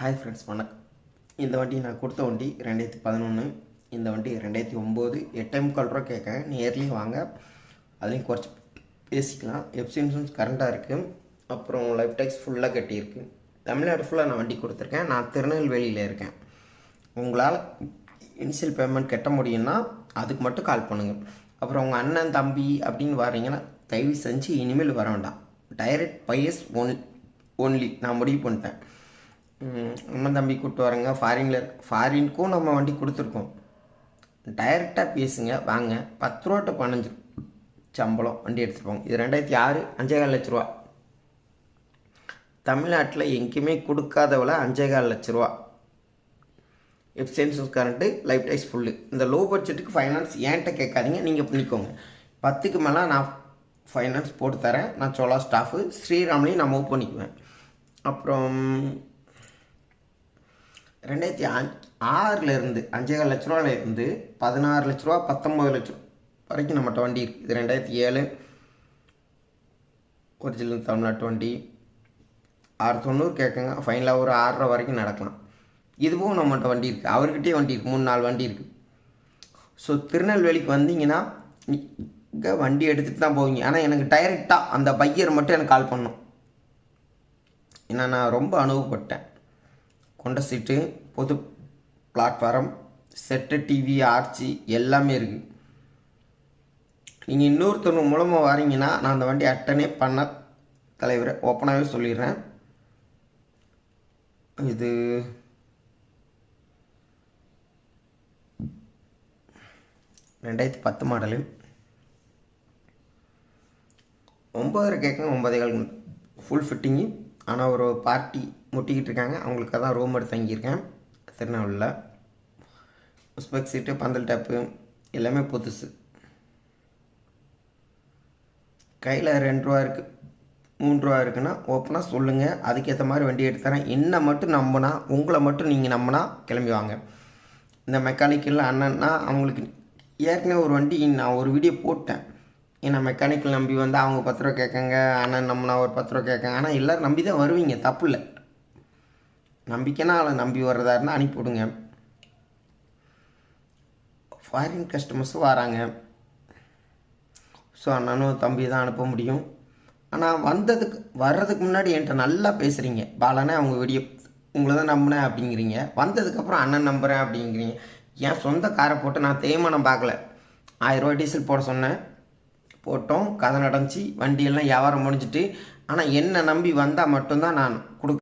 Hi friends வணக்கம். இந்த வண்டி நான் கொடுத்த வண்டி ரெண்டாயிரத்தி பதினொன்று இந்த வண்டி ரெண்டாயிரத்தி ஒம்பது. எட்டே கால் ரூபா கேட்கேன் நேர்லேயும் வாங்க. அதுலேயும் குறைச்சி பேசிக்கலாம். எஃப்சி இன்சூரன்ஸ் கரண்ட்டாக இருக்குது அப்புறம் லைஃப் டேக்ஸ் ஃபுல்லாக கட்டியிருக்கு. தமிழ்நாடு ஃபுல்லாக நான் வண்டி கொடுத்துருக்கேன். நான் திருநெல்வேலியில் இருக்கேன். உங்களால் இனிஷியல் பேமெண்ட் கட்ட முடியும்னா அதுக்கு மட்டும் கால் பண்ணுங்கள் அப்புறம் உங்கள் அண்ணன் தம்பி அப்படின்னு வரீங்கன்னா தயவு செஞ்சு இனிமேல் வர வேண்டாம். டைரக்ட் பையஸ் ஒன் ஒன்லி நான் முடிவு பண்ணிட்டேன். ம், தம்பி கூப்பிட்டு வரேங்க ஃபாரினில் ஃபாரினுக்கும் நம்ம வண்டி கொடுத்துருக்கோம். டைரெக்டாக பேசுங்க. வாங்க. பத்து ரூபா டு பதினஞ்சு சம்பளம் வண்டி எடுத்துகிட்டு போங்க. இது ரெண்டாயிரத்தி ஆறு அஞ்சேகால் லட்ச ரூபா. தமிழ்நாட்டில் எங்கேயுமே கொடுக்காத விலை அஞ்சேகால் லட்ச ரூபா. எஃப்சென்சஸ் கரண்ட்டு லைஃப் டைஸ் ஃபுல்லு இந்த லோ பட்ஜெட்டுக்கு ஃபைனான்ஸ் ஏன்ட்ட கேட்காதீங்க. நீங்கள் பண்ணிக்கோங்க. பத்துக்கு மேலே நான் ஃபைனான்ஸ் போட்டு தரேன். நான் சோலா ஸ்டாஃபு ஸ்ரீராம்லேயும் நான் மூவ் பண்ணிக்குவேன். அப்புறம் ரெண்டாயிரத்தி அஞ் ஆறுலேருந்து அஞ்சேகால் லட்ச ரூபாயிலேருந்து பதினாறு லட்ச ரூபா பத்தொம்பது லட்சம் வரைக்கும் நம்மகிட்ட வண்டி இருக்குது இது ரெண்டாயிரத்தி ஏழு. ஒரிஜினல் தமிழ்நாட்டு வண்டி. ஆறு தொண்ணூறு கேட்குங்க. ஃபைனலாக ஒரு ஆறரை வரைக்கும் நடக்கலாம். இதுவும் நம்மகிட்ட வண்டி இருக்குது அவர்கிட்டயே வண்டி இருக்குது மூணு நாலு வண்டி இருக்குது ஸோ திருநெல்வேலிக்கு வந்தீங்கன்னா இங்கே வண்டி எடுத்துகிட்டு தான் போவீங்க. ஆனால் எனக்கு டைரெக்டாக அந்த பையர் மட்டும் எனக்கு கால் பண்ணும் ஏன்னா நான் ரொம்ப அனுபவப்பட்டேன். கொண்ட சீட்டு பொது பிளாட்ஃபாரம் செட்டு டிவி ஆர்ச்சி எல்லாமே இருக்குது நீங்கள் இன்னொருத்தவங்க மூலமாக வரீங்கன்னா நான் அந்த வண்டி அட்டனே பண்ண தலைவரை ஓப்பனாகவே சொல்லிடுறேன். இது ரெண்டாயிரத்தி பத்து மாடலு. ஒம்பதரை கேட்குங்க ஒம்பதே கால் ஃபுல் ஃபிட்டிங்கு ஆனால் ஒரு பார்ட்டி முட்டிக்கிட்டு இருக்காங்க. அவங்களுக்கு தான் ரூம் எடுத்து தங்கியிருக்கேன். திருநெல்வேலியில். ஸ்பெக் சீட்டு பந்தல் டேப்பு எல்லாமே புதுசு. கையில் ரெண்டு ரூபா இருக்குது மூணு ரூபா இருக்குன்னா ஓப்பனாக சொல்லுங்கள் அதுக்கேற்ற மாதிரி வண்டி எடுத்து தரேன். என்னை மட்டும் நம்பினா உங்களை மட்டும் நீங்கள் நம்பினா கிளம்பி வாங்க. இந்த மெக்கானிக்கல் அண்ணன்னா அவங்களுக்கு ஏற்கனவே ஒரு வண்டி நான் ஒரு வீடியோ போட்டேன். ஏன்னா மெக்கானிக்கல் நம்பி வந்து அவங்க பத்து ரூபா கேட்காங்க அண்ணன் நம்பினா ஒரு பத்து ரூபா கேட்காங்க. ஆனால் எல்லோரும் நம்பி தான் வருவீங்க தப்பு இல்லை. நம்பிக்கைனா அவளை நம்பி வர்றதா இருந்தால் அனுப்பிவிடுங்க ஃபாரின் கஸ்டமர்ஸும் வராங்க. ஸோ அண்ணனும் தம்பி தான் அனுப்ப முடியும். ஆனால் வந்ததுக்கு வர்றதுக்கு முன்னாடி என்கிட்ட நல்லா பேசுகிறீங்க பாலனே அவங்க வீடியோ உங்களை தான் நம்பினேன் அப்படிங்கிறீங்க. வந்ததுக்கப்புறம் அண்ணன் நம்புகிறேன் அப்படிங்கிறீங்க. என் சொந்த காரை போட்டு நான் தேய்மானம் பார்க்கல. ஆயிரரூவா டீசல் போட சொன்னேன். போட்டோம் கதை நடந்துச்சு வண்டியெல்லாம் வியாபாரம் முடிஞ்சிட்டு. ஆனால் என்னை நம்பி வந்தால் மட்டும்தான் நான் கொடு